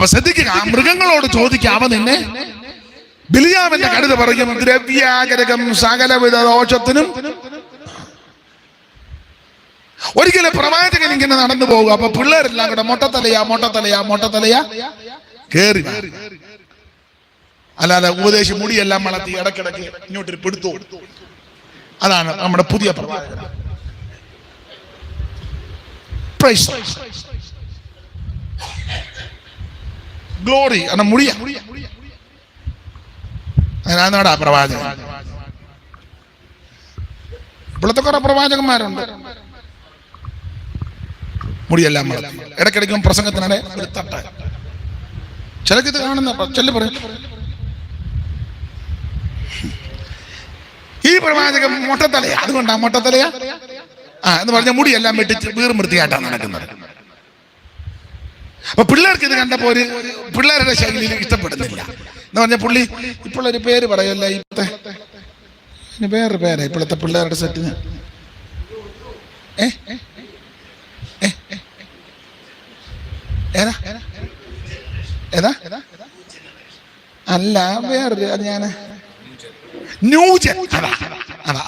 അപ്പൊ ശ്രദ്ധിക്കുക ആ മൃഗങ്ങളോട് ചോദിക്കുക അവ നിന്നെ? ബിലിയാമിന്റെ കടുത പറയും ദ്രവ്യാഗരകം സകലവിധ ദോഷത്തിനും. ഒരിക്കലും പ്രവാചകൻ ഇങ്ങനെ നടന്നു പോകുക അപ്പൊ പിള്ളേരെല്ലാം കൂടെ മൊട്ടത്തലയാ മൊട്ടത്തലയാ മൊട്ടത്തലയാ. കേറി. അല്ലാതെ ഉപദേശി മുടിയെല്ലാം വളർത്തി ഇടക്കിടക്ക് ഇങ്ങോട്ട് പിടുത്തു അതാണ് നമ്മുടെ പുതിയ പ്രവാചകൻ. ഗ്ലോറി കാരണം മുടിയ അങ്ങനെ പ്രവാചകൻ ഇപ്പോഴത്തെ കുറെ പ്രവാചകന്മാരുണ്ട്. മുടിയെല്ലാം ഇടയ്ക്കിടയ്ക്കും പ്രസംഗത്തിനിടെ ഒരു തട്ട. ചിലക്ക് ഇത് കാണുന്ന ചെല്ലു പറയും. ഈ പ്രവാചകൻ മൊട്ടത്തലയാ. അതുകൊണ്ടാ മൊട്ടത്തലയാ? ആ എന്ന് പറഞ്ഞ മുടിയെല്ലാം വെട്ടിച്ച് വീറും വൃത്തിയായിട്ടാണ് നടക്കുന്നത്. അപ്പൊ പിള്ളേർക്ക് ഇത് കണ്ടപ്പോ ഒരു പിള്ളേരുടെ ശൈലി ഇഷ്ടപ്പെടുന്നില്ല. എന്ന് പറഞ്ഞ പുള്ളി ഇപ്പോഴൊരു പേര് പറയല്ല ഇപ്പോഴത്തെ? വേറൊരു വേറെ പേരാ ഇപ്പോഴത്തെ പിള്ളേരുടെ സെറ്റിന്? ഏതാ? അല്ല വേറൊരു അത് ഞാൻ ന്യൂജൻ അതാ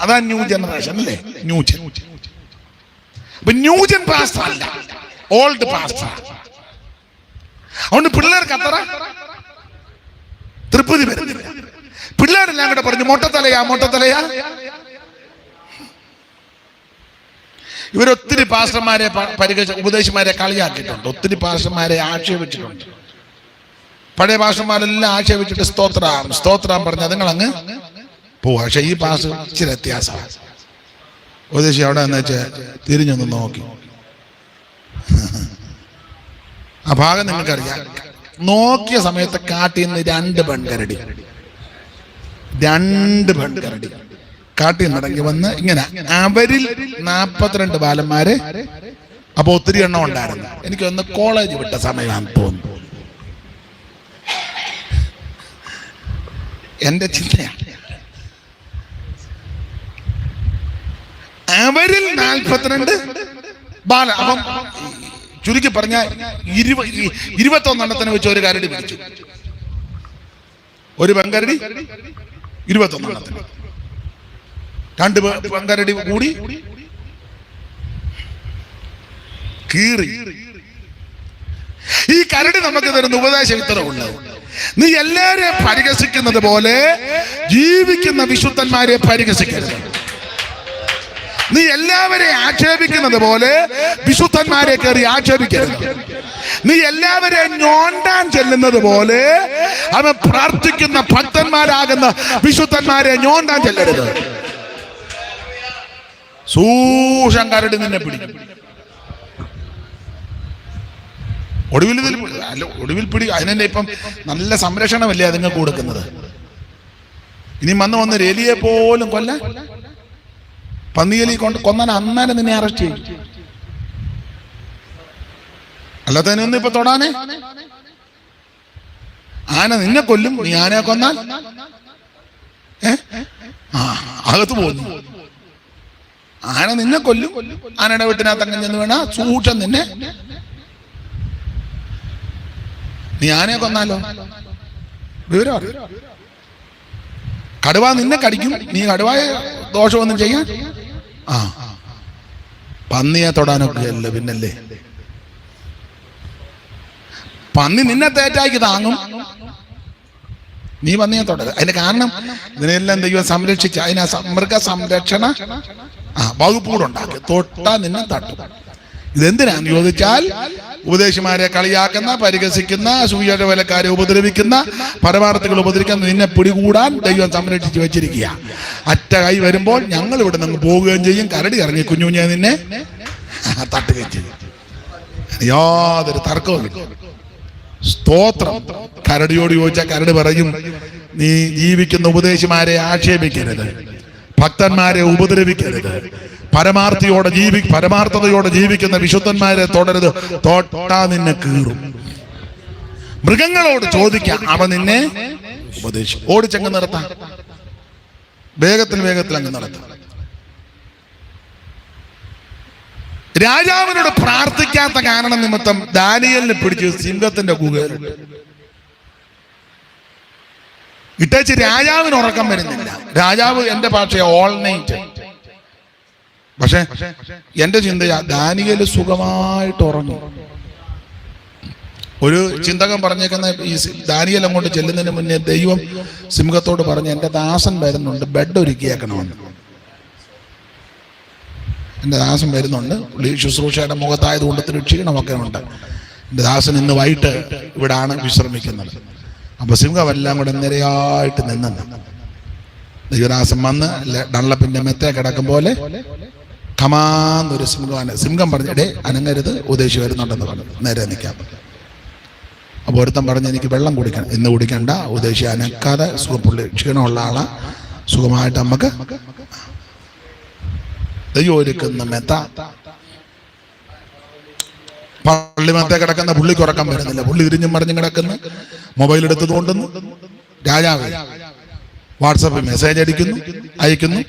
അതാ ന്യൂ ജനറേഷൻ അല്ലേ? ന്യൂജൻ അപ്പൊ ന്യൂജൻ പാസ്റ്റർ അല്ല ഓൾഡ് പാസ്റ്റർ അതുകൊണ്ട് പിള്ളേർക്ക് അത്ര തൃപ്തി വരുന്നില്ല. പിള്ളേരെല്ലാം കൂടെ പറഞ്ഞു മൊട്ടത്തലയാ മൊട്ടത്തലയാ. ഇവരൊത്തിരി പാസ്റ്റർമാരെ പരിഗണിച്ച ഉപദേശിമാരെ കളിയാക്കിയിട്ടുണ്ട്. ഒത്തിരി പാസ്റ്റർമാരെ ആക്ഷേപിച്ചിട്ടുണ്ട്. പഴയ പാസ്റ്റർമാരെല്ലാം ആക്ഷേപിച്ചിട്ട് സ്തോത്രം സ്തോത്രം പറഞ്ഞ നിങ്ങൾ അങ്ങ് പോവാ. പക്ഷെ ഈ പാസ് ഇച്ചിരി വ്യത്യാസമാണ് ഉപദേശി അവിടെ എന്ന് വെച്ചാൽ തിരിഞ്ഞൊന്ന് നോക്കി. ആ ഭാഗം നിങ്ങൾക്കറിയാം. നോക്കിയ സമയത്ത് കാട്ടിൽ നിന്ന് രണ്ട് പെൺകരടി. രണ്ട് പെൺകരടി. കാട്ടിൽ നിന്ന് ഇറങ്ങി വന്ന് ഇങ്ങനെ അവരിൽ നാപ്പത്തിരണ്ട് ബാലന്മാര് അപ്പൊ ഒത്തിരി എണ്ണം ഉണ്ടായിരുന്നു. എനിക്ക് ഒന്ന് കോളേജ് വിട്ട സമയമാണ് തോന്നുന്നു എന്റെ ചിന്തയാണ്. അവരിൽ നാൽപ്പത്തിരണ്ട് ബാല അപ്പം ചുരുക്കി പറഞ്ഞാൽ ഇരുപ ഇരുപത്തൊന്നെണ്ണത്തിന് വെച്ച് ഒരു കരടി പിടിച്ചു. ഒരു പെങ്കരടി ഇരുപത്തൊന്നെണ്ണത്തിന്. രണ്ട് പെങ്കരടി കൂടി കീറി. ഈ കരടി നമുക്ക് തരുന്ന ഉപദേശം ഇത്ര നീ എല്ലാരെയും പരിഹസിക്കുന്നത് പോലെ ജീവിക്കുന്ന വിശുദ്ധന്മാരെ പരിഹസിക്കരുത്. നീ എല്ലാവരെ ആക്ഷേപിക്കുന്നത് പോലെ വിശുദ്ധന്മാരെ കയറി ആക്ഷേപിക്കരുത്. നീ എല്ലാവരെ ഞോണ്ടാൻ ചെല്ലുന്നത് പോലെ അവൻ പ്രാർത്ഥിക്കുന്ന ഭക്തന്മാരാകുന്ന വിശുദ്ധന്മാരെ ഞോണ്ടാൻ ചെല്ലരുത്. സൂക്ഷം കരടി നിന്നെ പിടിക്കും. ഒടുവിൽ ഇതിൽ അല്ല ഒടുവിൽ പിടി അതിനെ ഇപ്പം നല്ല സംരക്ഷണമല്ലേ അതിങ്ങൾക്ക് കൊടുക്കുന്നത്? ഇനി വന്ന് വന്ന് രലിയെ പോലും കൊല്ലാൻ പന്നിയലി കൊണ്ട് കൊന്നാൻ അന്നേരം നിന്നെ അറസ്റ്റ് ചെയ്യും. അല്ലാത്തതിനൊന്നും ഇപ്പൊ തൊടാനേ. ആന നിന്നെ കൊല്ലും നീ ആനയെ കൊന്നാൽ. അകത്ത് പോകുന്നു. ആന നിന്നെ കൊല്ലും ആനയുടെ വീട്ടിനകത്ത് അങ്ങനെ ചെന്ന് സൂക്ഷം നിന്നെ. നീ ആനയെ കൊന്നാലോ? വിവരം കടുവ നിന്നെ കടിക്കും നീ കടുവായ ദോഷമൊന്നും ചെയ്യാൻ ആ. പന്നിയെ തൊടാനൊക്കെ അല്ല പിന്നല്ലേ? പന്നി നിന്നെ തേറ്റാക്കി താങ്ങും. നീ പന്നിയെ തൊടരുത്. അതിന്റെ കാരണം ഇതിനെല്ലാം ദൈവം സംരക്ഷിച്ച അതിനെ മൃഗ സംരക്ഷണ ആ വകുപ്പ് കൂടെ ഉണ്ടാക്കി. തൊട്ടാ നിന്നെ തട്ടും. ഇതെന്തിനാന്ന് ചോദിച്ചാൽ ഉപദേശിമാരെ കളിയാക്കുന്ന പരിഹസിക്കുന്ന സൂര്യ വിലക്കാരെ ഉപദ്രവിക്കുന്ന പരമാർത്ഥികൾ ഉപദ്രവിക്കുന്ന നിന്നെ പിടികൂടാൻ ദൈവം സംരക്ഷിച്ച് വെച്ചിരിക്കുക. അറ്റ കൈ വരുമ്പോൾ ഞങ്ങൾ ഇവിടെ നിന്ന് പോവുകയും ചെയ്യും. കരടി ഇറങ്ങി കുഞ്ഞു കുഞ്ഞെ നിന്നെ തട്ടുകയും ചെയ്യും. യാതൊരു തർക്കവും സ്തോത്രം. കരടിയോട് ചോദിച്ചാൽ കരടി പറയും നീ ജീവിക്കുന്ന ഉപദേശിമാരെ ആക്ഷേപിക്കരുത്. ഭക്തന്മാരെ ഉപദ്രവിക്കരുത്. പരമാർത്ഥിയോടെ ജീവി പരമാർത്ഥതയോടെ ജീവിക്കുന്ന വിശുദ്ധന്മാരെ തുടരുത്. തോട്ടാ നിന്നെ കീറും. മൃഗങ്ങളോട് ചോദിക്കാം അവ നിന്നെ ഉപദേശിക്കും. ഓടിച്ചങ്ങ് നിർത്താം. വേഗത്തിൽ വേഗത്തിൽ അങ്ങ് നടത്താം. രാജാവിനോട് പ്രാർത്ഥിക്കാത്ത കാരണം നിമിത്തം ദാനിയലിനെ പിടിച്ച് സിംഹത്തിന്റെ ഗുഹയിലിട്ട്. ഇട്ടേച്ച് രാജാവിന് ഉറക്കം വരുന്നില്ല. രാജാവ് എന്റെ ഭാഷ ഓൾ നൈറ്റ് പക്ഷെ എന്റെ ചിന്ത ദാനിയൽ സുഖമായിട്ട് ഉറങ്ങി. ഒരു ചിന്തകൻ പറഞ്ഞേക്കുന്ന ഈ ദാനികൽ അങ്ങോട്ട് ചെല്ലുന്നതിന് മുന്നേ ദൈവം സിംഹത്തോട് പറഞ്ഞ് എന്റെ ദാസൻ വരുന്നുണ്ട് ബെഡ് ഒരുക്കിയേക്കണമെന്ന് എന്റെ ദാസൻ വരുന്നുണ്ട് ശുശ്രൂഷയുടെ മുഖത്തായത് കൊണ്ട് ക്ഷീണമൊക്കെ ഉണ്ട്. എന്റെ ദാസൻ ഇന്ന് വൈകിട്ട് ഇവിടാണ് വിശ്രമിക്കുന്നത്. അപ്പൊ സിംഹം എല്ലാം കൂടെ നിരയായിട്ട് നിന്നെന്ന് ദൈവദാസൻ വന്ന് ഡള്ളപ്പിന്റെ മെത്തേ കിടക്കും പോലെ കമാന്നൊരു സിംഹമാണ്. സിംഹം പറഞ്ഞു എടേ അനങ്ങരുത് ഉദ്ദേശി വരുന്നുണ്ടെന്ന് പറഞ്ഞു. നേരെ നിൽക്കാം. അപ്പോൾ ഒരുത്തം പറഞ്ഞ് എനിക്ക് വെള്ളം കുടിക്കണം. ഇന്ന് കുടിക്കണ്ട ഉദ്ദേശി അനക്കാതെ സുഖപ്പുള്ളി ക്ഷീണമുള്ള ആളാ. സുഖമായിട്ട് നമുക്ക് ദൈവം ഒരുക്കുന്ന മെത്ത. പള്ളിമത്തെ കിടക്കുന്ന പുള്ളിക്ക് ഉറക്കം വരുന്നില്ല. പുള്ളി ഇരിഞ്ഞും മറിഞ്ഞും കിടക്കുന്ന. മൊബൈൽ എടുത്ത് തോണ്ടുന്നു. രാജാവ് വാട്സപ്പിൽ മെസ്സേജ് അടിക്കുന്നു അയക്കുന്നു.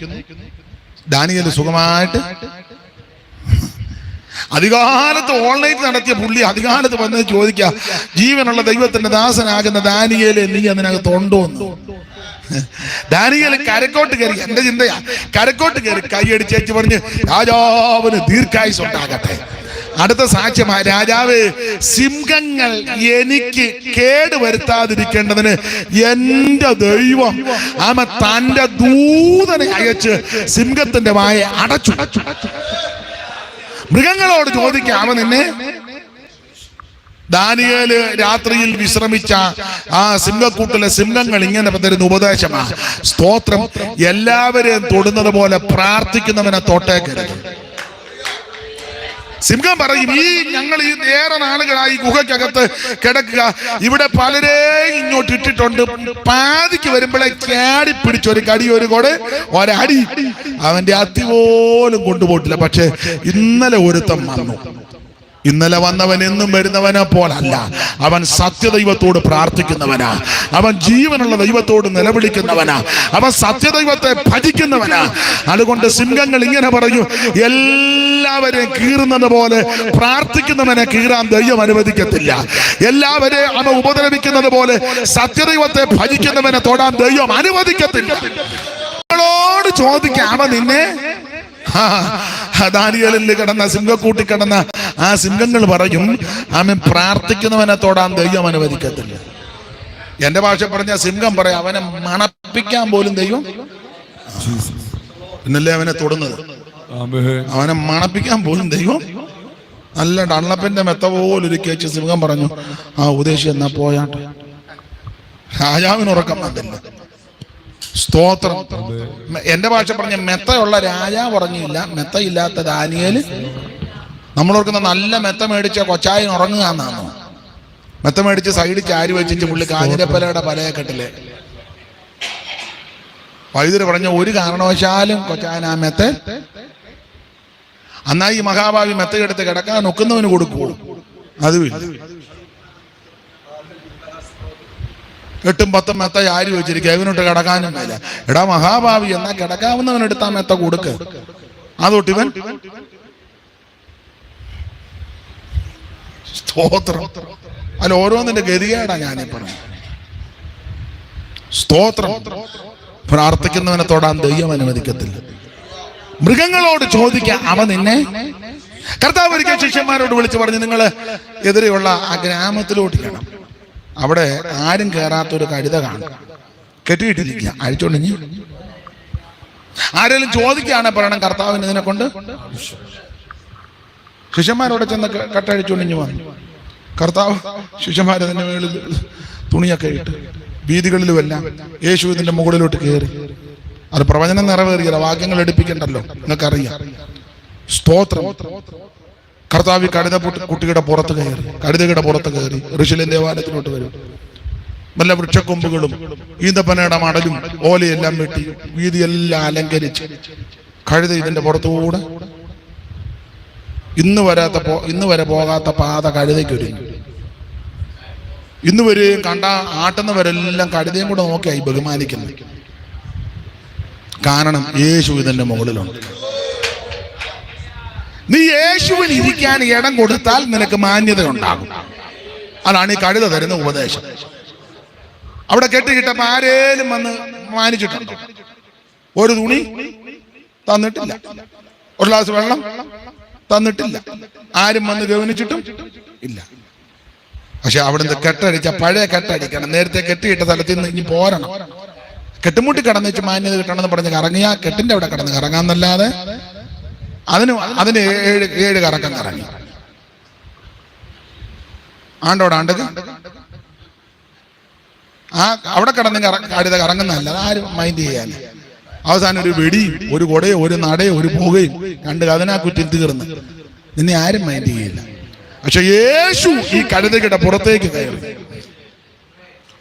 ദാനിയൽ സുഖമായിട്ട് അധികാലത്ത് ഓൺലൈൻ നടത്തിയ പുള്ളി അധികാലത്ത് വന്ന് ചോദിക്കുക ജീവനുള്ള ദൈവത്തിന്റെ ദാസനാകുന്ന ദാനിയേലെ നീ അതിനകത്ത് ഉണ്ടോന്ന് ദാനിയേൽ കരക്കോട്ട് കയറി എന്റെ ചിന്തയാ കരക്കോട്ട് കയറി കൈയടിച്ചേച്ച് പറഞ്ഞ് രാജാവിന് ദീർഘായുസ് ഉണ്ടാകട്ടെ. അടുത്ത സാക്ഷ്യമായ രാജാവ് സിംഹങ്ങൾ എനിക്ക് കേട് വരുത്താതിരിക്കേണ്ടതിന് എന്റെ ദൈവം ആമ തന്റെ ദൂതനെ അയച്ച് സിംഹത്തിന്റെ വായ അടച്ചു. മൃഗങ്ങളോട് ചോദിക്കാം അവ നിന്നെ? ദാനിയേൽ രാത്രിയിൽ വിശ്രമിച്ച ആ സിംഹക്കൂട്ടിലെ സിംഹങ്ങൾ ഇങ്ങനെ തരുന്ന ഉപദേശമാണ് സ്തോത്രം എല്ലാവരെയും തൊടുന്നത് പോലെ പ്രാർത്ഥിക്കുന്നവനെ തൊട്ടേക്കരുത്. സിംഹം പറയും ഈ ഞങ്ങൾ ഈ ഏറെ നാളുകളായി ഗുഹയ്ക്കകത്ത് കിടക്കുക. ഇവിടെ പലരെയും ഇങ്ങോട്ട് ഇട്ടിട്ടുണ്ട്. പാതിക്ക് വരുമ്പോഴേ ചാടി പിടിച്ച ഒരു കടി ഒരു കൊട് ഒരടി. അവന്റെ അതിപോലും കൊണ്ടുപോയിട്ടില്ല. പക്ഷെ ഇന്നലെ ഒരുത്തം വന്നു. ഇന്നലെ വന്നവൻ എന്നും വരുന്നവനെ പോലല്ല. അവൻ സത്യദൈവത്തോട് പ്രാർത്ഥിക്കുന്നവനാ. അവൻ ജീവനുള്ള ദൈവത്തോട് നിലവിളിക്കുന്നവനാ. അവൻ സത്യദൈവത്തെ ഭജിക്കുന്നവനാ. അതുകൊണ്ട് സിംഹങ്ങൾ ഇങ്ങനെ പറഞ്ഞു എല്ലാവരെയും കീറുന്നത് പോലെ പ്രാർത്ഥിക്കുന്നവനെ കീറാൻ ദൈവം അനുവദിക്കത്തില്ല. എല്ലാവരെയും അവൻ ഉപദ്രവിക്കുന്നത് പോലെ സത്യദൈവത്തെ ഭജിക്കുന്നവനെ തൊടാൻ ദൈവം അനുവദിക്കത്തില്ല. ോട് ചോദിക്കാം അവൻ നിന്നെ? ദാനിയലിൽ കിടന്ന സിംഹക്കൂട്ടി കിടന്ന ആ സിംഹങ്ങൾ പറയും അവൻ പ്രാർത്ഥിക്കുന്നവനെ തൊടാൻ ദൈവം അനുവദിക്കത്തില്ല. എന്റെ ഭാഷ പറഞ്ഞ സിംഹം പറയാം അവനെ മണപ്പിക്കാൻ പോലും ദൈവം എന്നല്ലേ അവനെ തൊടുന്നത്? അവനെ മണപ്പിക്കാൻ പോലും ദൈവം നല്ല ഡള്ളപ്പിന്റെ മെത്ത പോലൊരു കേച്ച് സിംഹം പറഞ്ഞു ആ ഉദ്ദേശി എന്നാ പോയാട്ടെ രാജാവിന് ഉറക്കം വന്നില്ല. സ്തോത്രം. എന്റെ ഭാഷ പറഞ്ഞ മെത്തയുള്ള രാജാവ് ഉറങ്ങിയില്ല മെത്തയില്ലാത്ത ദാനിയേൽ നമ്മൾ ഓർക്കുന്ന നല്ല മെത്ത മേടിച്ച കൊച്ചായൻ ഉറങ്ങുക എന്നാണോ. മെത്ത മേടിച്ച് സൈഡിൽ ചാരി വെച്ചിട്ട് പുള്ളി കാഞ്ഞിരപ്പലയുടെ പലയെ കെട്ടിൽ വൈദ്യുതി പറഞ്ഞ ഒരു കാരണവശാലും കൊച്ചായൻ ആ മെത്ത അന്നാ ഈ മഹാഭാവി മെത്തയെടുത്ത് കിടക്കാൻ നൊക്കുന്നവന് കൊടുക്കുള്ളൂ അതുമില്ല എട്ടും പത്തും മെത്ത ആര് വെച്ചിരിക്കുക ഇവനോട്ട് കിടക്കാനും മേല. എടാ മഹാഭാവി എന്നാ കിടക്കാവുന്നവനെടുത്താ മെത്ത കൊടുക്ക. അതൊട്ട് സ്തോത്രം. അല്ല ഓരോന്നിന്റെ ഗതികേടാ ഞാനീ പറഞ്ഞു സ്തോത്രം. പ്രാർത്ഥിക്കുന്നവനെ തൊടാൻ ദൈവം അനുവദിക്കത്തില്ല. മൃഗങ്ങളോട് ചോദിക്കാൻ അവ നിന്നെ. കർത്താവ് ഒരിക്കൽ ശിഷ്യന്മാരോട് വിളിച്ചു പറഞ്ഞു നിങ്ങൾ എതിരെയുള്ള ആ ഗ്രാമത്തിലോട്ട് ചെല്ലണം അവിടെ ആരും കയറാത്തൊരു കഴുത കാണും. കെട്ടിയിട്ടിരിക്കുക. അഴിച്ചോണ്ടിഞ്ഞ് ആരെങ്കിലും ചോദിക്കുകയാണ് പറയണം കർത്താവിന് ഇതിനെ കൊണ്ട്? ശിഷ്യന്മാരോട് ചെന്ന് കെട്ടഴിച്ചോണ്ടിഞ്ഞ് വന്നു. കർത്താവ് ശിഷ്യന്മാരതിന്റെ മേളിൽ തുണിയൊക്കെ ഇട്ട് വീതികളിലുമെല്ലാം യേശു ഇതിന്റെ മുകളിലോട്ട് കയറി. അത് പ്രവചനം നിറവേറിയല്ല വാക്യങ്ങൾ എടുപ്പിക്കണ്ടല്ലോ. നിങ്ങൾക്കറിയാം. സ്തോത്രം. കർത്താവ് കഴുത കുട്ടിയുടെ പുറത്ത് കയറി. കഴുതയുടെ പുറത്ത് കയറി. ഋഷിലെ ദേവാലയത്തിലോട്ട് വരും. നല്ല വൃക്ഷക്കൊമ്പുകളും ഈന്തപ്പനയുടെ മടലും ഓലയെല്ലാം വെട്ടി വീതിയെല്ലാം അലങ്കരിച്ച് കഴുത ഇതിന്റെ പുറത്തുകൂടെ ഇന്ന് വരാത്ത ഇന്ന് വരെ പോകാത്ത പാത കഴുതയ്ക്ക് ഒരുങ്ങി ഇന്ന് വരെയും കണ്ട ആട്ടുന്നവരെല്ലാം കഴുതയും കൂടെ നോക്കിയായി ബഹുമാനിക്കുന്നത്. കാരണം യേശു ഇതിന്റെ മുകളിലുണ്ട്. നീ യേശുവിന് ഇരിക്കാൻ ഇടം കൊടുത്താൽ നിനക്ക് മാന്യത ഉണ്ടാകും അതാണ് ഈ കഴുത തരുന്ന ഉപദേശം. അവിടെ കെട്ടിക്കിട്ടപ്പോ ആരേലും വന്ന് മാനിച്ചിട്ടുണ്ടോ? ഒരു തുണി തന്നിട്ടില്ല. ഒരു ഗ്ലാസ് വെള്ളം തന്നിട്ടില്ല. ആരും വന്ന് ഗവനിച്ചിട്ടും ഇല്ല. പക്ഷെ അവിടുന്ന് കെട്ടടിച്ച പഴയ കെട്ടടിക്കണം. നേരത്തെ കെട്ടിയിട്ട സ്ഥലത്ത് നിന്ന് ഇനി പോരണം. കെട്ടുമുട്ടി കടന്നു വെച്ച് മാന്യത കിട്ടണമെന്ന് പറഞ്ഞ് കറങ്ങിയ കെട്ടിന്റെ അവിടെ കിടന്ന് കറങ്ങാന്നല്ലാതെ അതിന് അതിന് ഏഴ് ഏഴ് കറക്കം കറങ്ങി. ആണ്ടോടാണ്ട് ആ അവിടെ കിടന്ന് കറ- കറങ്ങുന്നതല്ല. ആരും മൈൻഡ് ചെയ്യാൻ അവസാനം ഒരു വെടിയും ഒരു കൊടയും ഒരു നടയും ഒരു പുകയും കണ്ട് അതിനാ കുറ്റി തീർന്ന്. നിന്നെ ആരും മൈൻഡ് ചെയ്യില്ല. പക്ഷെ യേശു ഈ കഴുതകിട പുറത്തേക്ക് കയറി.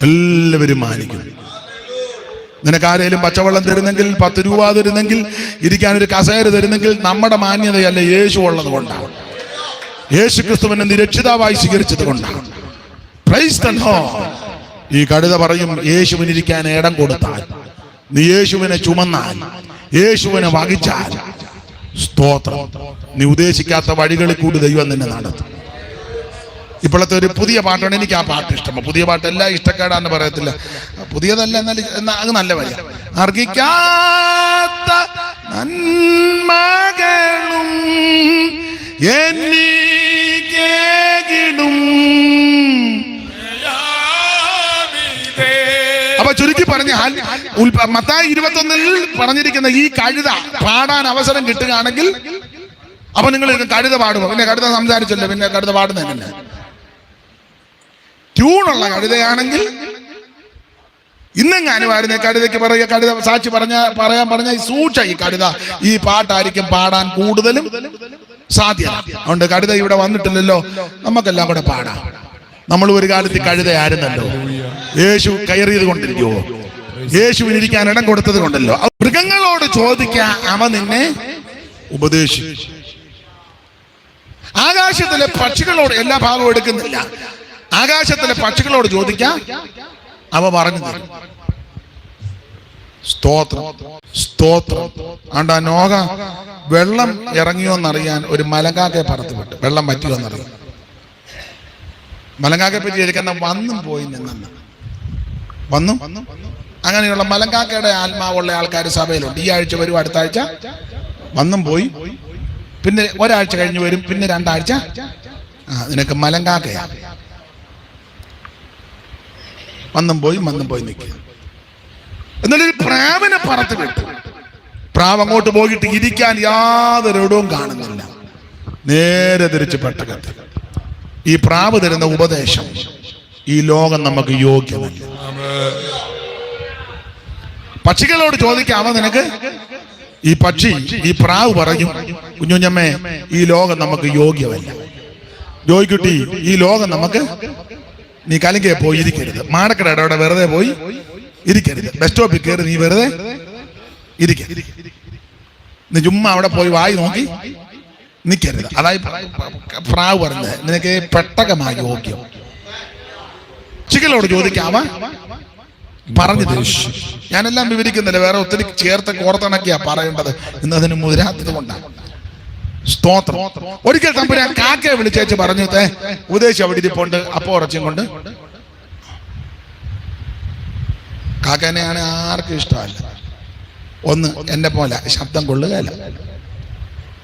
എല്ലാവരും മാനിക്കും. നിനക്ക് ആരെങ്കിലും പച്ചവെള്ളം തരുന്നെങ്കിൽ പത്ത് രൂപ തരുന്നെങ്കിൽ ഇരിക്കാൻ ഒരു കസേര തരുന്നെങ്കിൽ നമ്മുടെ മാന്യതയല്ല യേശു ഉള്ളത് കൊണ്ടാണ്. യേശു ക്രിസ്തുവിനെ നിരക്ഷിതാവായി സ്വീകരിച്ചത് കൊണ്ടാണ്. The ഈ കഴുത പറയും യേശുവിനിരിക്കാൻ ഇടം കൊടുത്താൽ. നീ യേശുവിനെ ചുമന്നാൽ യേശുവിനെ വഹിച്ചാൽ. സ്തോത്രം. നീ ഉദ്ദേശിക്കാത്ത വഴികളിൽ കൂടി ദൈവം നിന്നെ നടത്തും. ഇപ്പോഴത്തെ ഒരു പുതിയ പാട്ടാണ് എനിക്ക് ആ പാട്ട് ഇഷ്ടം. പുതിയ പാട്ട് എല്ലാം ഇഷ്ടക്കേടാന്ന് പറയത്തില്ല. പുതിയതല്ല എന്നാൽ എന്നാ അത് നല്ല വരി അർഹിക്കാത്ത നന്മകളും ഉൽപ്പ- മത്തായി ഇരുപത്തൊന്നിൽ പറഞ്ഞിരിക്കുന്ന ഈ കഴുത പാടാൻ അവസരം കിട്ടുകയാണെങ്കിൽ അപ്പൊ നിങ്ങൾ കഴുത പാടുമോ? പിന്നെ കഴുത സംസാരിച്ചല്ലോ പിന്നെ കഴുത പാടുന്നതന്നെ ട്യൂണുള്ള കഴുതയാണെങ്കിൽ ഇന്നെങ്ങാനും ആയിരുന്നു കഴുതയ്ക്ക് പറയുക കഴുത സാക്ഷി പറഞ്ഞ പറയാൻ പറഞ്ഞ സൂക്ഷ ഈ കഴുത ഈ പാട്ടായിരിക്കും പാടാൻ കൂടുതലും സാധ്യത. അതുകൊണ്ട് കഴുത ഇവിടെ വന്നിട്ടില്ലല്ലോ നമുക്കെല്ലാം കൂടെ പാടാം. നമ്മൾ ഒരു കാലത്ത് കഴുതയായിരുന്നല്ലോ. യേശു കയറിയത് കൊണ്ടിരിക്കുവോ? യേശുവിന് ഇരിക്കാൻ ഇടം കൊടുത്തത് കൊണ്ടല്ലോ. മൃഗങ്ങളോട് ചോദിക്കാൻ അവ നിന്നെ ഉപദേശിച്ചു. ആകാശത്തിലെ പക്ഷികളോട് എല്ലാ ഭാഗവും എടുക്കുന്നില്ല. ആകാശത്തിലെ പക്ഷികളോട് ചോദിക്കാം അവ പറഞ്ഞു തരും. സ്തോത്രം സ്തോത്രം. ആണ്ടാ നോക വെള്ളം ഇറങ്ങിയോന്നറിയാൻ ഒരു മലങ്കാക്കെ പറത്ത് വിട്ടു വെള്ളം പറ്റിയോന്നറിയാൻ മലങ്കാക്കെ പറ്റി എടുക്കുന്ന വന്നും പോയി നിന്നെന്ന്. വന്നും? അങ്ങനെയുള്ള മലങ്കാക്കയുടെ ആത്മാവുള്ള ആൾക്കാർ സഭയിലുണ്ട്. ഈ ആഴ്ച വരും അടുത്ത ആഴ്ച വന്നും പോയി. പിന്നെ ഒരാഴ്ച കഴിഞ്ഞ് വരും പിന്നെ രണ്ടാഴ്ച. ആ നിനക്ക് മലങ്കാക്കയാ. വന്നും പോയി വന്നും പോയി നിൽക്കുക എന്നാലൊരു പ്രാവിനെ പറത്ത് വിട്ടു. പ്രാവ് അങ്ങോട്ട് പോയിട്ട് ഇരിക്കാൻ യാതൊരു ഇടവും കാണുന്നില്ല. നേരെ തിരിച്ച് പെട്ടകത്ത്. ഈ പ്രാവ് തരുന്ന ഉപദേശം ഈ ലോകം നമുക്ക് യോഗ്യമല്ല. പക്ഷികളോട് ചോദിക്കാമോ നിനക്ക്? ഈ പക്ഷി ഈ പ്രാവ് പറയും കുഞ്ഞുഞ്ഞമ്മേ ഈ ലോകം നമുക്ക് യോഗ്യമല്ല. ജോയിക്കുട്ടി ഈ ലോകം നമുക്ക് നീ കലങ്കയെ പോയി ഇരിക്കരുത്. മാടക്കടയുടെ അവിടെ വെറുതെ പോയി ഇരിക്കരുത്. ബസ് സ്റ്റോപ്പിൽ കയറി നീ വെറുതെ ഇരിക്കരുത് നീ ചുമ്മാ അവിടെ പോയി വായി നോക്കി നിൽക്കരുത് അതായി പ്രാവ് പറഞ്ഞത് നിനക്ക് പെട്ടകമായി യോഗ്യം. ചിക്കലോട് ചോദിക്കാമ? പറഞ്ഞു ദേഷ്യം. ഞാനെല്ലാം വിവരിക്കുന്നില്ല. വേറെ ഒത്തിരി ചേർത്ത് കോർത്തിണക്കിയാ പറയേണ്ടത്. ഇന്നതിന് മുതിരാത്തത് കൊണ്ടാണ് സ്തോത്രം. ഒരിക്കൽ തമ്പുരാൻ കാക്കയെ വിളിച്ചേച്ച് പറഞ്ഞു തേ ഉപദേശം അവിടെ ഇരിപ്പുണ്ട്. അപ്പോ ഉറച്ചും കൊണ്ട്. കാക്കനെയാണ് ആർക്കും ഇഷ്ടമല്ല. ഒന്ന് എന്റെ പോലെ ശബ്ദം കൊള്ളുകയല്ല.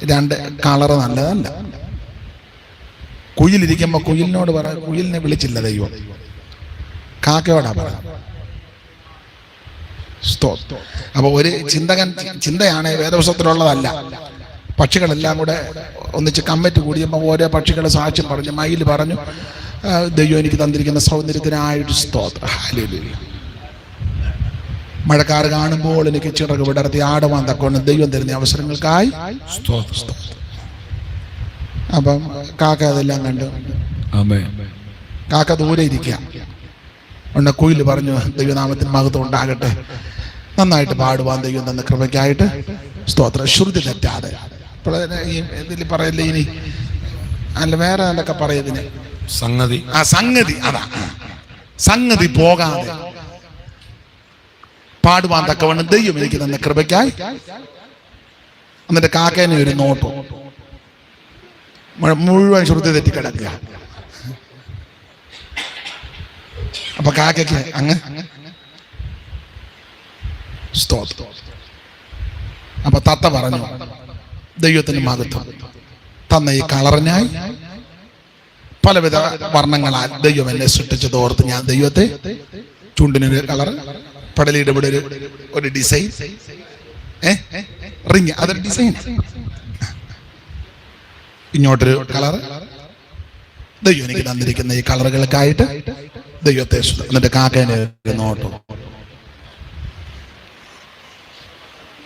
രണ്ട് കളറ് നല്ലതല്ല. കുയിലിരിക്കുമ്പോ കുയിലിനോട് പറ കുയിലിനെ വിളിച്ചില്ല ദൈവം. കാക്കയോടാ പറ സ്തോത്രം. അപ്പൊ ഒരു ചിന്തകൻ ചിന്തയാണ് വേദവസത്തിലുള്ളതല്ല പക്ഷികളെല്ലാം കൂടെ ഒന്നിച്ച് കമ്മിറ്റി കൂടിയപ്പോൾ ഓരോ പക്ഷികൾ സാക്ഷ്യം പറഞ്ഞു മയിൽ പറഞ്ഞു "ആ, ദൈവം എനിക്ക് തന്നിരിക്കുന്ന സൗന്ദര്യത്തിനായിട്ട് സ്തോത്രം. മഴക്കാർ കാണുമ്പോൾ എനിക്ക് ചിറക് വിടർത്തി ആടുവാൻ തക്കോണം ദൈവം തരുന്ന അവസരങ്ങൾക്കായി അപ്പം കാക്ക അതെല്ലാം കണ്ടു കാക്ക ദൂരെ ഇരിക്കുക ഉണ്ട കുയിൽ പറഞ്ഞു ദൈവനാമത്തിന് മഹത്വം ഉണ്ടാകട്ടെ. നന്നായിട്ട് പാടുവാൻ ദൈവം തന്ന കൃപയ്ക്കായിട്ട് സ്തോത്ര. ശ്രുതി തെറ്റാതെ. ഈ ഇതിൽ പറയല്ലേ ഇനി? അല്ല വേറെ എന്തൊക്കെ പറയതിന് സംഗതി. ആ സംഗതി. അതാ. സംഗതി പോകാതെ പാടുവാൻ തക്കവണ്ണം ദൈവം എനിക്ക് തന്ന കൃപയ്ക്കായി എന്നിട്ട് കാക്കേനെ ഒരു നോട്ടു. മുഴുവൻ ശ്രുതി തെറ്റി കിടക്കുക അപ്പൊ കാക്കയ്ക്ക് അങ്ങ് സ്തോത്രം അപ്പൊ തത്ത പറഞ്ഞു ദൈവത്തിന് മഹത്വം. തന്ന ഈ കളറിനായി പലവിധ വർണങ്ങളാൽ ദൈവം എന്നെ സൃഷ്ടിച്ചത് ഓർത്ത് ഞാൻ ദൈവത്തെ ചുണ്ടിനൊരു കളർ പടലിയുടെ ഇവിടെ ഒരു ഒരു ഡിസൈൻ ഏ? റിങ് അതൊരു ഡിസൈൻ ഇങ്ങോട്ടൊരു കളർ ദൈവം എനിക്ക് തന്നിരിക്കുന്ന ഈ കളറുകൾക്കായിട്ട് ദൈവത്തെ. എന്നിട്ട് കാക്കേനെ നോട്ടം.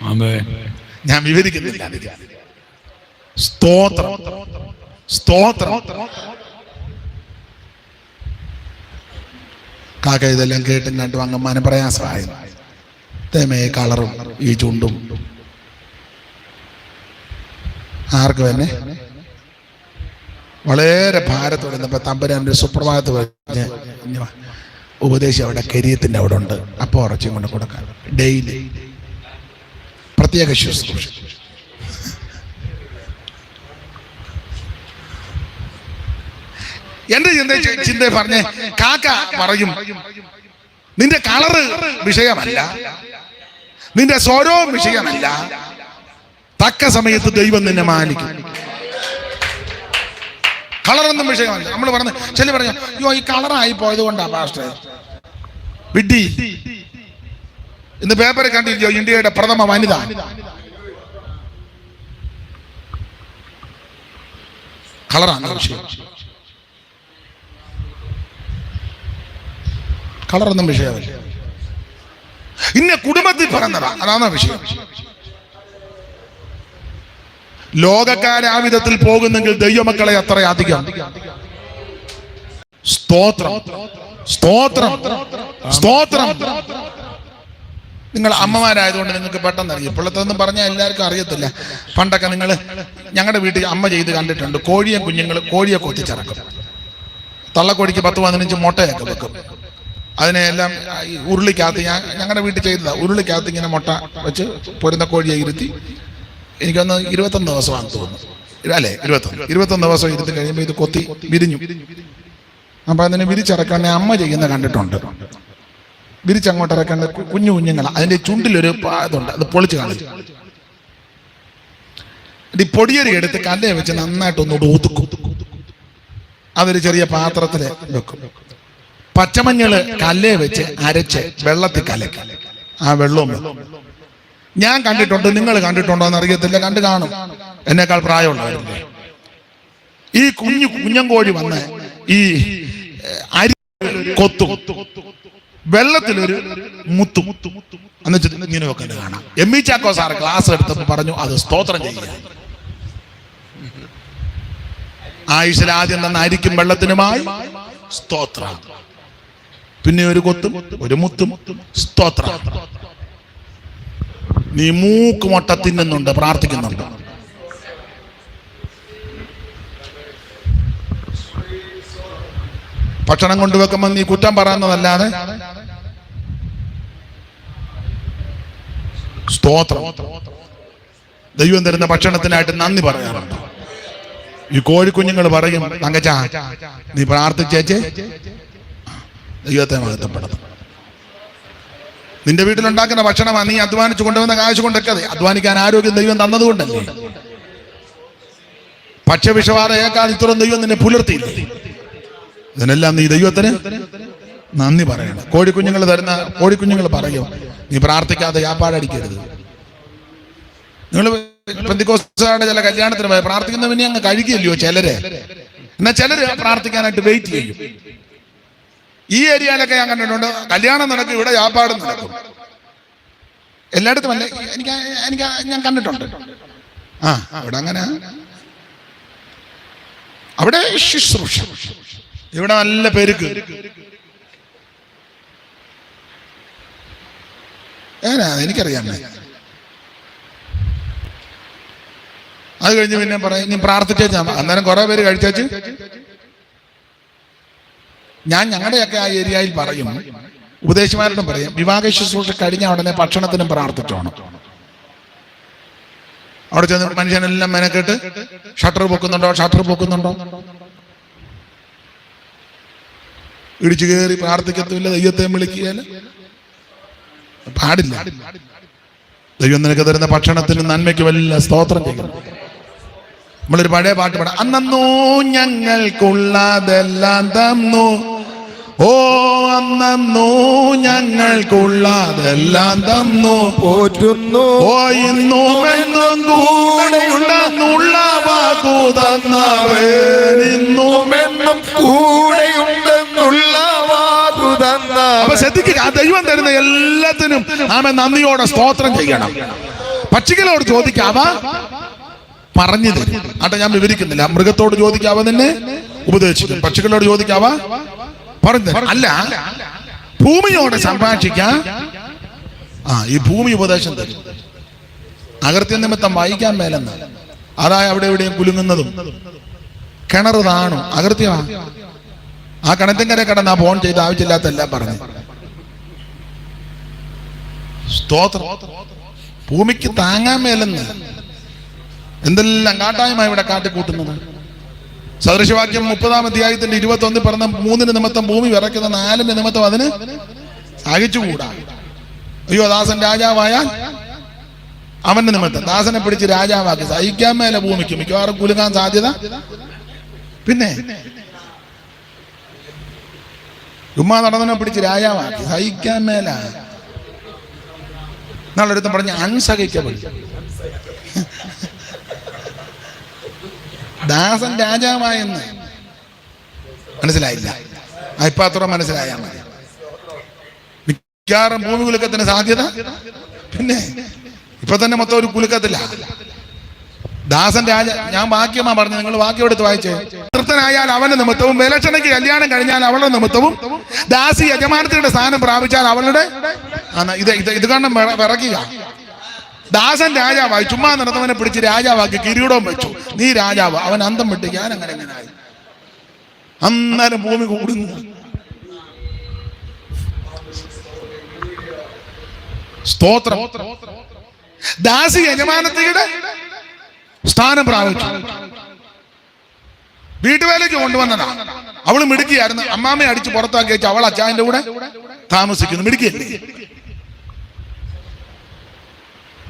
ആമേൻ ഞാൻ വിവരിക്കുന്നില്ല. സ്തോത്രം. സ്തോത്രം. കാക്ക ഇതെല്ലാം കേട്ടും കണ്ടും അങ്ങമ്മാനെ പ്രയാസമായി. തേമേ കളറും ഈ ചുണ്ടും. ആർക്കും തന്നെ വളരെ ഭാരത്തോടെ ഇന്നപ്പോ തമ്പുരാൻ ഒരു സുപ്രഭാതത്ത് പറഞ്ഞ്. ഉപദേശം അവിടെ കരിയത്തിന്റെ അവിടെ ഉണ്ട്. അപ്പോൾ ഉറച്ചും കൊണ്ട് കൊടുക്കാം. ഡെയിലി പ്രത്യേക ശുശ്രൂഷ. എന്റെ ചിന്ത ചിന്ത പറഞ്ഞേ കാക്ക പറയും നിന്റെ കളറ് വിഷയമല്ല നിന്റെ സ്വരവും വിഷയമല്ല. തക്ക സമയത്ത് ദൈവം നിന്നെ മാനിക്കും. കളറൊന്നും വിഷയമല്ല. നമ്മൾ പറഞ്ഞു ചില പറഞ്ഞു അയ്യോ ഈ കളറായി പോയത് കൊണ്ടാ പാസ്റ്റർ വിഡ്ഡി ഇന്ന് പേപ്പറിൽ കണ്ടിരിക്കോ ഇന്ത്യയുടെ പ്രഥമ വനിത കളറാണ് വിഷയം. കളറൊന്നും വിഷയമല്ല. ഇന്ന കുടുംബത്തിൽ പറഞ്ഞതാ അതാണ് വിഷയം. ലോകക്കാരാവിധത്തിൽ പോകുന്നെങ്കിൽ ദൈവമക്കളെ അത്ര അധികം. സ്തോത്രം. സ്തോത്രം. സ്തോത്രം. നിങ്ങൾ അമ്മമാരായതുകൊണ്ട് നിങ്ങൾക്ക് പെട്ടെന്ന് അറിയും. ഇപ്പോഴത്തൊന്നും പറഞ്ഞാൽ എല്ലാവർക്കും അറിയത്തില്ല. പണ്ടൊക്കെ നിങ്ങൾ ഞങ്ങളുടെ വീട്ടിൽ അമ്മ ചെയ്ത് കണ്ടിട്ടുണ്ട്. കോഴിയെ കുഞ്ഞുങ്ങൾ കോഴിയെ കൊത്തിച്ചിറക്കും തള്ളക്കോഴിക്ക് പത്ത് പതിനഞ്ച് മുട്ടയൊക്കെ വെക്കും. അതിനെല്ലാം ഈ ഉരുളിക്കകത്ത് ഞാൻ ഞങ്ങളുടെ വീട്ടിൽ ചെയ്തതാണ് ഉരുളിക്കകത്ത് ഇങ്ങനെ മുട്ട വെച്ച് പൊരുന്ന കോഴിയെ ഇരുത്തി. എനിക്കൊന്ന് ഇരുപത്തൊന്ന് ദിവസമാണ് തോന്നുന്നു. അല്ലേ ഇരുപത്തൊന്ന്. ഇരുപത്തൊന്ന് ദിവസം ഇരുത്തി കഴിയുമ്പോൾ ഇത് കൊത്തി വിരിഞ്ഞു. അപ്പൊ അതിനെ വിരിച്ചിറക്കാൻ അമ്മ ചെയ്യുന്ന കണ്ടിട്ടുണ്ട്. വിരിച്ചങ്ങോട്ട് ഇറക്കേണ്ട കുഞ്ഞു കുഞ്ഞുങ്ങൾ അതിന്റെ ചുണ്ടിലൊരു ഇതുണ്ട്. അത് പൊളിച്ച് കാണും ഈ പൊടിയരി എടുത്ത് കല്ലേ വെച്ച് നന്നായിട്ട് ഒന്നുകൂടെ ഒതുക്കും. അതൊരു ചെറിയ പാത്രത്തിൽ വെക്കും. പച്ചമഞ്ഞൾ കല്ലേ വെച്ച് അരച്ച് വെള്ളത്തിൽ കലക്കി. ആ വെള്ളവും ഞാൻ കണ്ടിട്ടുണ്ട് നിങ്ങൾ കണ്ടിട്ടുണ്ടോ എന്ന് അറിയത്തില്ല. കണ്ടു കാണും. എന്നേക്കാൾ പ്രായമുള്ളവരില്ലേ? ഈ കുഞ്ഞു കുഞ്ഞങ്കോഴി വന്ന് ഈ അരി കൊത്തും. വെള്ളത്തിലൊരു മുത്തു. എന്നിട്ട് ഇങ്ങനെ വെക്കേണ്ടത് കാണാം. M E Chacko sir class എടുത്തപ്പോൾ പറഞ്ഞു അത് സ്തോത്രം ചെയ്യുക ആയുഷിൽ ആദ്യം തന്നെ വെള്ളത്തിനുമായി സ്തോത്രം. പിന്നെ ഒരു കൊത്തും ഒരു മുത്തും സ്തോത്രം. നീ മൂക്ക് മുട്ട തിന്നുന്നുണ്ട് പ്രാർത്ഥിക്കുന്നുണ്ട്. ഭക്ഷണം കൊണ്ടുവെക്കുമ്പോൾ നീ കുറ്റം പറയുന്നതല്ലാതെ സ്തോത്രം. ദൈവം തരുന്ന ഭക്ഷണത്തിനായിട്ട് നന്ദി പറയാറുണ്ട്. ഈ കോഴിക്കുഞ്ഞുങ്ങൾ പറയും തങ്കച്ച നീ പ്രാർത്ഥിച്ചേച്ചേ ദൈവത്തെ മഹത്വപ്പെടുത്തും. നിന്റെ വീട്ടിലുണ്ടാക്കുന്ന ഭക്ഷണമാണ് നീ അധ്വാനിച്ചു കൊണ്ടുവന്ന കാശ് കൊണ്ടൊക്കെ അധ്വാനിക്കാൻ ആരോഗ്യം ദൈവം തന്നതുകൊണ്ടല്ലേ? ഭക്ഷ്യവിഷവാദയേക്കാൾ ഇത്രയും ദൈവം നിന്നെ പുലർത്തി ഇതിനെല്ലാം നീ ദൈവത്തിന് നന്ദി പറയണം. കോഴിക്കുഞ്ഞുങ്ങൾ തരുന്ന കോഴിക്കുഞ്ഞുങ്ങൾ പറയും നീ പ്രാർത്ഥിക്കാതെ യാപ്പാടടിക്കരുത്. നിങ്ങൾ പ്രതികോസാണ് ചില കല്യാണത്തിന് പോയത് പ്രാർത്ഥിക്കുന്ന പിന്നെ അങ്ങ് കഴിക്കില്ലയോ ചിലര്? എന്നാ ചിലര് പ്രാർത്ഥിക്കാനായിട്ട് വെയിറ്റ് ചെയ്യും. ഈ ഏരിയയിലൊക്കെ ഞാൻ കണ്ടിട്ടുണ്ട് കല്യാണം നടക്കും ഇവിടെ വ്യാപാരം നടക്കും. എല്ലായിടത്തും അല്ലേ എനിക്ക് എനിക്ക് ഞാൻ കണ്ടിട്ടുണ്ട്. ആ അവിടെ അങ്ങനെ. അവിടെ ശുശ്രൂഷ. ഇവിടെ നല്ല പെരുക്ക്. ഏനാ എനിക്കറിയാം. അത് കഴിഞ്ഞ് പിന്നെ പറയാം ഇനി പ്രാർത്ഥിച്ചാൽ അന്നേരം കുറെ പേര് കഴിച്ചേച്ച് ഞാൻ ഞങ്ങളുടെയൊക്കെ ആ ഏരിയയിൽ പറയും ഉപദേശിമാരോടും പറയും വിവാഹ ശുശ്രൂഷ കഴിഞ്ഞ ഉടനെ ഭക്ഷണത്തിനും പ്രാർത്ഥിച്ചോണം. അവിടെ ചെന്ന് മനുഷ്യനെല്ലാം മെനക്കെട്ട് ഷട്ടർ പൊക്കുന്നുണ്ടോ ഷട്ടർ പൊക്കുന്നുണ്ടോ? ഇടിച്ചു കയറി പ്രാർത്ഥിക്കത്തുമില്ല ദൈവത്തെ വിളിക്കുകയല്ല. പാടില്ല. ദൈവം നിനക്ക് തരുന്ന ഭക്ഷണത്തിന് നന്മയ്ക്ക് വല്ല സ്തോത്രം ചെയ്യണം. നമ്മളൊരു പഴയ പാട്ട് പാടാം. അന്നോ ഞങ്ങൾക്കുള്ളതെല്ലാം തന്നു. ഓ അന്നോ ഞങ്ങൾക്കുള്ളതെല്ലാം തന്നു. പോറ്റുന്നു. ഓ ഇന്നും എന്നും കൂടെയുണ്ടെന്നുള്ള വാക്കു തന്നവൻ ഇന്നും എന്നും കൂടെയുണ്ടെന്നുള്ള വാക്കു തന്ന അപ്പൊ ശ്രദ്ധിക്കുക ആ ദൈവം തരുന്ന എല്ലാത്തിനും ആമെ നന്ദിയോടെ സ്തോത്രം ചെയ്യണം. പക്ഷികളോട് ചോദിക്കാവ പറഞ്ഞു ആട്ടെ ഞാൻ വിവരിക്കുന്നില്ല. മൃഗത്തോട് ചോദിക്കാവ നിന്നെ? ഉപദേശിക്കും. പക്ഷികളോട് ചോദിക്കാവ? പറഞ്ഞു. അല്ല ഭൂമിയോടെ സംഭാഷിക്കാം? ആ ഈ ഭൂമി ഉപദേശം തരും. അകർത്യ നിമിത്തം വായിക്കാൻ മേലെന്ന്. അതായ അവിടെ എവിടെയും കുലുങ്ങുന്നതും. കിണർ താണു അകൃത്യമാ ആ കിണറ്റിങ്കര കിടന്ന് ആ ഫോൺ ചെയ്ത് ആവശ്യമില്ലാത്ത എല്ലാം പറഞ്ഞു. സ്തോത്രം. ഭൂമിക്ക് താങ്ങാൻ മേലെന്ന്. എന്തെല്ലാം കാട്ടായ്മ ഇവിടെ കാട്ടിക്കൂട്ടുന്നത്? സദൃശവാക്യം മുപ്പതാം അധ്യായത്തിന്റെ ഇരുപത്തി ഒന്നിൽ പറഞ്ഞ മൂന്നിന് നിമിത്തം ഭൂമി വിറയ്ക്കുന്ന നാലിന്റെ നിമിത്തം അതിന് സഹിച്ചുകൂടാ. അയ്യോ ദാസൻ രാജാവായ അവന്റെ നിമിത്തം. ദാസനെ പിടിച്ച് രാജാവാക്കി. സഹിക്കാൻ മേലെ ഭൂമിക്ക് മിക്കവാറും കുലുങ്ങാൻ സാധ്യത പിന്നെ ഉമ്മ നടന്നവനെ പിടിച്ച് രാജാവാക്കി. സഹിക്കാൻ മേല. നാളൊരുത്തം പറഞ്ഞ അൺസഹിക്കബിൾ ദാസൻ രാജാവായെന്ന്. മനസ്സിലായില്ല. അയപ്പാത്രം മനസ്സിലായാൽ മതി. മിക്കവാറും ഭൂമി കുലുക്കത്തിന് സാധ്യത? പിന്നെ ഇപ്പൊ തന്നെ മൊത്തം ഒരു കുലുക്കത്തില്ല ദാസൻ രാജ ഞാൻ വാക്യമാ പറഞ്ഞു നിങ്ങൾ വാക്യം എടുത്ത് വായിച്ചേ. തൃപ്തനായാൽ അവന്റെ നിമിത്തവും വിലക്ഷണയ്ക്ക് കല്യാണം കഴിഞ്ഞാൽ അവളുടെ നിമിത്തവും ദാസി യജമാനത്തിയുടെ സ്ഥാനം പ്രാപിച്ചാൽ അവളുടെ ഇത് ഇത് ഇത് കാരണം വിറക്കുക ദാസൻ രാജാവായി ചുമ്മാ നടന്നവനെ പിടിച്ച് രാജാവാക്കി കിരീടവും വെച്ചു. നീ രാജാവ് അവൻ അന്തം വിട്ട് ഞാൻ അങ്ങനെ എങ്ങനെയായി അന്നേരം ഭൂമി കൂടുന്നു. സ്തോത്രം. ദാസി യജമാനത്തിയുടെ സ്ഥാനം പ്രാപിച്ചു. വീട്ടുവേലയ്ക്ക് കൊണ്ടുവന്നതാ. അവൾ മിടുക്കിയായിരുന്നു. അമ്മാമ്മയെ അടിച്ച് പുറത്താക്കി വെച്ച് അവൾ അച്ചായന്റെ കൂടെ താമസിക്കുന്നു. മിടുക്കിയല്ലേ?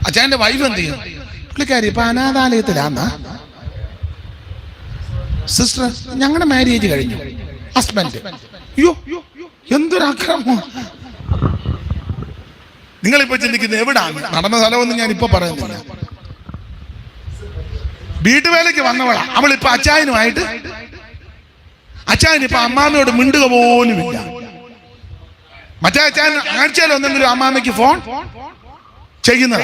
അച്ചായന്റെ വൈഫ് എന്ത് ചെയ്യും? പുള്ളിക്കാരി ഇപ്പൊ അനാഥാലയത്തിലാന്നാ? സിസ്റ്റർ ഞങ്ങളുടെ മാരേജ് കഴിഞ്ഞു. ഹസ്ബൻഡ് അയ്യോ അക്രമം നിങ്ങളിപ്പോ ചിന്തിക്കുന്നത് എവിടാണ്? നടന്ന സ്ഥലമൊന്നും ഞാൻ ഇപ്പൊ പറയുന്നില്ല. വീട്ടുവേലയ്ക്ക് വന്നവളാ. അവൾ ഇപ്പൊ അച്ചായനുമായിട്ട്. അച്ചായൻ ഇപ്പൊ അമ്മാമ്മയോട് മിണ്ടുക പോലുമില്ല മറ്റേ അച്ചായൻ ആഴ്ചയിൽ ഒന്നെങ്കിലും അമ്മാമ്മയ്ക്ക് ഫോൺ ചെയ്യുന്ന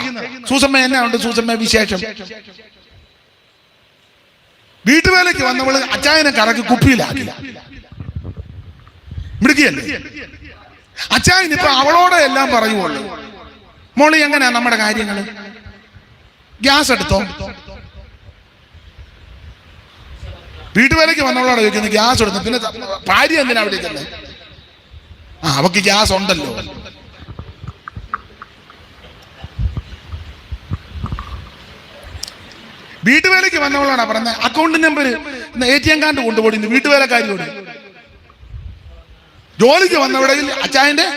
സൂസമ്മ എന്നാ ഉണ്ട്? സൂസമ്മ വിശേഷം. വീട്ടുവേലയ്ക്ക് വന്നവൾ അച്ചായനെ കറക്കി കുപ്പിയിലാക്കി. മിടുക്കിയല്ലേ? അച്ചായൻ ഇപ്പൊ അവളോടെ എല്ലാം പറയുള്ളൂ മോളി എങ്ങനെയാ നമ്മുടെ കാര്യങ്ങൾ? ഗ്യാസ് എടുത്തോ? വീട്ടുവേലയ്ക്ക് വന്നവളോടെ ചോദിക്കുന്നത് ഗ്യാസ് എടുത്തു? പിന്നെ ഭാര്യ എന്തിനാ അവിടെ ആ അവക്ക് ഗ്യാസ് ഉണ്ടല്ലോ. വീട്ടുവേലയ്ക്ക് വന്നവളാണ് പറഞ്ഞത്. Account number A T M card കൊണ്ടുപോയി വീട്ടുവേലക്കാരിയോട് ജോലിക്ക് വന്നവിടെ അച്ചായന്റെ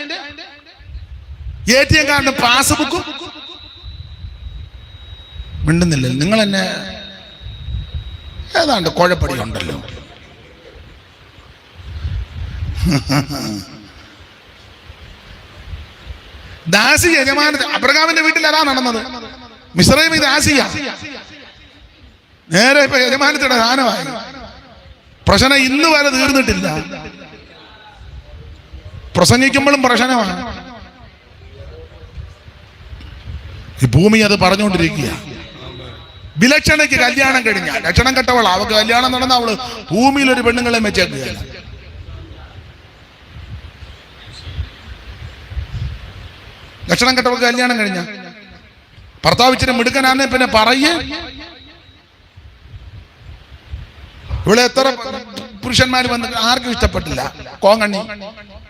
എ ടി എം കാർഡ് പാസ്ബുക്കും. മിണ്ടുന്നില്ല. നിങ്ങൾ എന്നെ ഏതാണ്ട് കുഴപ്പടി ഉണ്ടല്ലോ ദാസി യജമാനത്തെ അബ്രഹാമിന്റെ വീട്ടിൽ അതാ നടന്നത്. മിശ്രയും ആസിയ നേരെ ഇപ്പൊ യജമാനത്തിന്റെ സ്ഥാനമായി പ്രശ്നം ഇന്ന് വരെ തീർന്നിട്ടില്ല. പ്രസംഗിക്കുമ്പോഴും പ്രശ്നമാണ്. ഈ ഭൂമി അത് പറഞ്ഞുകൊണ്ടിരിക്കുക. വിലക്ഷണയ്ക്ക് കല്യാണം കഴിഞ്ഞ ലക്ഷണം കെട്ടവള അവക്ക് കല്യാണം നടന്ന അവൾ ഭൂമിയിൽ ഒരു പെണ്ണുങ്ങളെ മെച്ചേക്കുക ലക്ഷണം കെട്ടവൾക്ക് കല്യാണം കഴിഞ്ഞ ഭർത്താവ് ഇച്ചിരി മിടുക്കനാന്നെ പിന്നെ പറയേ. ഇവിടെ എത്ര പുരുഷന്മാർ വന്നിട്ട് ആർക്കും ഇഷ്ടപ്പെട്ടില്ല? കോങ്ങണ്ണി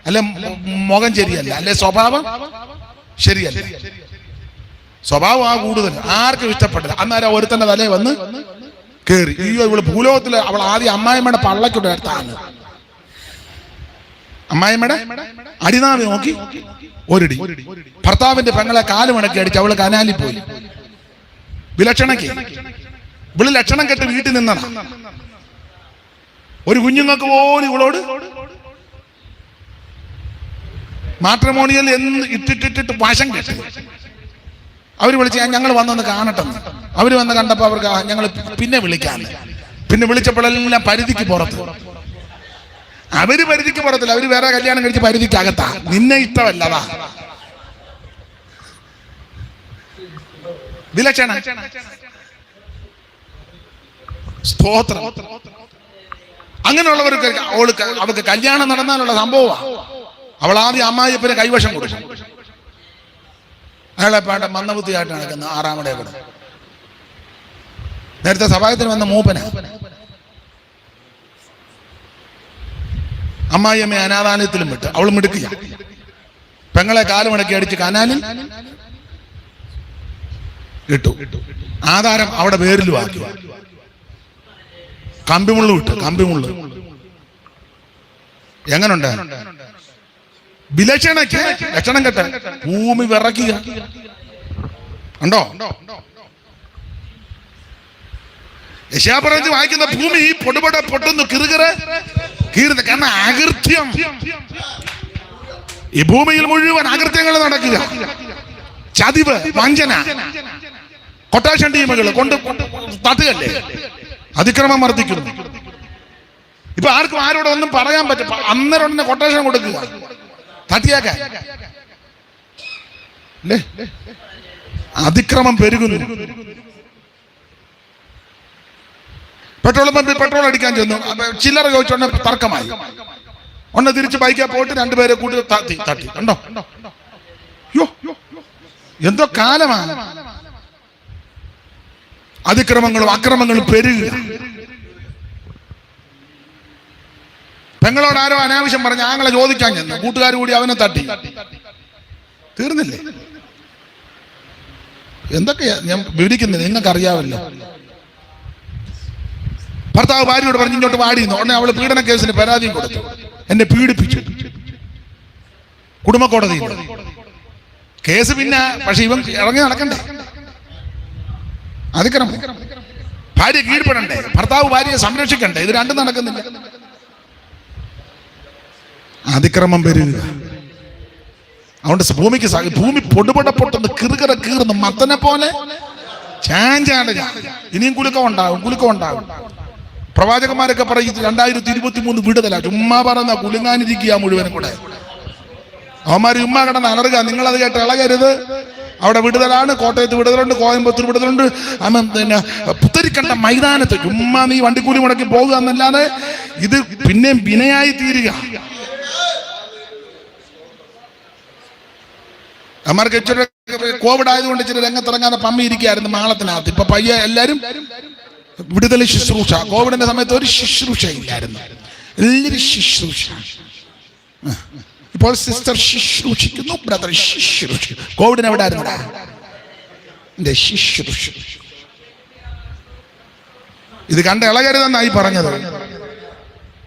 അല്ലെ മുഖം ശരിയല്ല. അല്ലെ സ്വഭാവം? ശരിയല്ല. സ്വഭാവം ആ കൂടുതൽ. ആർക്കും ഇഷ്ടപ്പെട്ടില്ല. അന്നേരം ഒരുത്തന്റെ തലേ വന്ന് കേറി. അയ്യോ ഇവൾ ഭൂലോകത്തിൽ അവൾ ആദ്യം അമ്മായിമ്മയുടെ പള്ളക്കുണ്ട് അടുത്താണ് അമ്മായിമ്മയുടെ അടിനാവി നോക്കി ഒരിടി. ഭർത്താവിന്റെ പെങ്ങളെ കാലുമണക്കി അടിച്ച് അവൾ കനാലിൽ പോയി. വിലക്ഷണക്ക് ഇവൾ ലക്ഷണം കെട്ട് വീട്ടിൽ നിന്നതാ. ഒരു കുഞ്ഞുങ്ങൾക്ക് പോലും ഇവളോട് മാട്രിമോണിയൽ എന്ന് ഇട്ടിട്ടിട്ടിട്ട് വശം കെട്ടി. അവർ വിളിച്ച് ഞങ്ങൾ വന്നൊന്ന് കാണട്ടെ അവർ വന്ന് കണ്ടപ്പോൾ അവർക്ക് ഞങ്ങൾ പിന്നെ വിളിക്കാൻ പിന്നെ വിളിച്ചപ്പോഴെല്ലാം പരിധിക്ക് പുറത്ത്. അവർ പരിധിക്ക് പുറത്തില്ല. അവർ വേറെ കല്യാണം കഴിച്ച് പരിധിക്ക് അകത്താ നിന്നെ ഇഷ്ടമല്ലതാ. വിലക്ഷണ സ്തോത്രം. അങ്ങനെയുള്ളവർക്ക് അവൾ അവൾക്ക് കല്യാണം നടന്നാലുള്ള സംഭവമാണ് അവൾ ആദ്യം അമ്മായിപ്പനെ കൈവശം കൊടുക്കും. അയാളെ പാട്ട മന്ദബുദ്ധിയായിട്ട് നടക്കുന്ന ആറാമടെ കൂടെ. നേരത്തെ സഭായത്തിന് വന്ന മൂപ്പന. അമ്മായിയമ്മയെ അനാഥാലയത്തിലും വിട്ട് അവൾ മിടുക്കിയ. പെങ്ങളെ കാലുമടക്കി അടിച്ച് കനാലിൽ ഇട്ടു. ആധാരം അവിടെ പേരിലും ആക്കി കമ്പിമുള്ളു വിട്ടു കമ്പിമുള്ളു. എങ്ങനുണ്ട്? വിലക്ഷണക്ക് ലക്ഷണം കെട്ട ഭൂമി വിറക്കുക ഉണ്ടോ? യശാപറഞ്ഞ് വായിക്കുന്ന ഭൂമി പൊടുപട പൊട്ടുന്നു കിറുകിറ കീറുന്ന കാരണം അകൃത്യം. ഈ ഭൂമിയിൽ മുഴുവൻ അകൃത്യങ്ങൾ നടക്കുക. ചതിവ് വഞ്ചന കൊട്ടാഷൻ ടീമുകൾ കൊണ്ട് തട്ടുകല്ലേ? അതിക്രമം വർദ്ധിക്കുന്നു ഇപ്പൊ ആർക്കും ആരോടും ഒന്നും പറയാൻ പറ്റും അന്നേരം ഉടനെ കൊട്ടേഷൻ കൊടുക്കുക. തട്ടിയാക്കാൻ അതിക്രമം പെരുകുന്നു. പെട്രോൾ പമ്പിൽ പെട്രോൾ അടിക്കാൻ ചെന്നു. ചില്ലറ ചോദിച്ചോണ്ട് തർക്കമായി. ഒന്ന് തിരിച്ച് ബൈക്കിൽ പോയിട്ട് രണ്ടുപേരെ കൂട്ടി തട്ടി തട്ടി. കണ്ടോ? എന്തോ കാലമാണ്. അതിക്രമങ്ങളും അക്രമങ്ങളും പെരുകുക പെങ്ങളോട് ആരോ അനാവശ്യം പറഞ്ഞ ആങ്ങളെ ചോദിക്കാൻ ചെന്നു. കൂട്ടുകാർ കൂടി അവനെ തട്ടി. തീർന്നില്ലേ? എന്തൊക്കെയാ? ഞാൻ വിവരിക്കുന്നത് നിങ്ങൾക്ക് അറിയാമല്ലോ ഭർത്താവ് ഭാര്യയോട് പറഞ്ഞു ഇങ്ങോട്ട് വാടിയുന്നു. ഉടനെ അവൾ പീഡന കേസിന് പരാതിയും കൊടുത്തു. എന്നെ പീഡിപ്പിച്ചു. കുടുംബ കോടതി കേസ് പിന്നെ പക്ഷെ ഇവൻ ഇറങ്ങി നടക്കണ്ടേ. അതിക്രമം. ഭാര്യ കീഴ്പ്പെടണ്ടേ? ഭർത്താവ് ഭാര്യയെ സംരക്ഷിക്കണ്ടേ? ഇത് രണ്ടും നടക്കുന്നില്ല. അതിക്രമം വരിക അതുകൊണ്ട് ഭൂമിക്ക് ഭൂമി പൊടുപൊട പൊട്ടുന്ന കിറുകിറ കീറുന്നു മത്തനെ പോലെ ഇനിയും കുലുക്കം ഉണ്ടാകും കുലുക്കം ഉണ്ടാകും പ്രവാചകന്മാരൊക്കെ പറയും രണ്ടായിരത്തി ഇരുപത്തി മൂന്ന് വിടുതല. ചുമ്മാ പറഞ്ഞ കുലുങ്ങാനിരിക്കുക മുഴുവനും കൂടെ. അവന്മാർ ഉമ്മ കിടന്ന് അലറുക. നിങ്ങളത് കേട്ട് ഇളകരുത്. അവിടെ വിടുതലാണ് കോട്ടയത്ത് വിടുതലുണ്ട് കോയമ്പത്തൂർ വിടുതലുണ്ട്. പിന്നെ പുത്തരിക്കണ്ട മൈതാനത്ത് ചുമ്മാ നീ വണ്ടിക്കൂലി മുടക്കി പോകുക എന്നല്ലാതെ ഇത് പിന്നെയും വിനയായി തീരുക. കോവിഡ് ആയതുകൊണ്ട് ഇച്ചിരി രംഗത്തിറങ്ങാതെ പമ്മി ഇരിക്കുകയായിരുന്നു മാളത്തിനകത്ത്. ഇപ്പൊ പയ്യെ എല്ലാരും വിടുതൽ ശുശ്രൂഷ. കോവിഡിന്റെ സമയത്ത് ഒരു ശുശ്രൂഷ ഇല്ലായിരുന്നു എല്ലാവരും ശുശ്രൂഷ. ഇപ്പോൾ സിസ്റ്റർ ശുശ്രൂഷിക്കുന്നു ബ്രദർ ശുശ്രൂഷിക്കുന്നു കോവിഡിന് എവിടെ ആയിരുന്നു ശുശ്രൂഷ ഇത് കണ്ട ഇളകരുതെന്നായി പറഞ്ഞത്.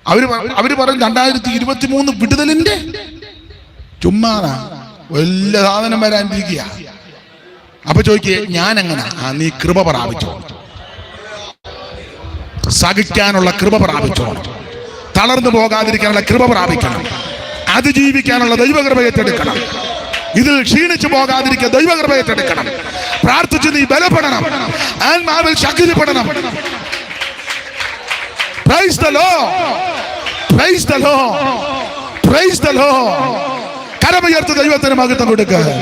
അവർ അവർ പറഞ്ഞു രണ്ടായിരത്തി ഇരുപത്തി മൂന്ന് വിടുതലിന്റെ ചുമ്മാതാ വലിയ സാധനം വരാനിരിക്കുക അപ്പൊ ചോദിക്കേ ഞാൻ എങ്ങനെ ആ നീ കൃപ പ്രാപിച്ചോ? സഹിക്കാനുള്ള കൃപ പ്രാപിച്ചോ? തളർന്നു പോകാതിരിക്കാനുള്ള കൃപ പ്രാപിക്കണം. അതിജീവിക്കാനുള്ള ദൈവകൃപ ഏറ്റെടുക്കണം. ഇതിൽ ക്ഷീണിച്ചു പോകാതിരിക്കുക ദൈവകൃപ ഏറ്റെടുക്കണം. പ്രാർത്ഥിച്ച് നീ ബലപ്പെടണം. ആത്മാവിൽ ശക്തിപ്പെടണം praise the Lord praise the Lord praise the Lord കരമുയർത്ത് ദൈവത്തിന് മഹത്വം കൊടുക്കുക.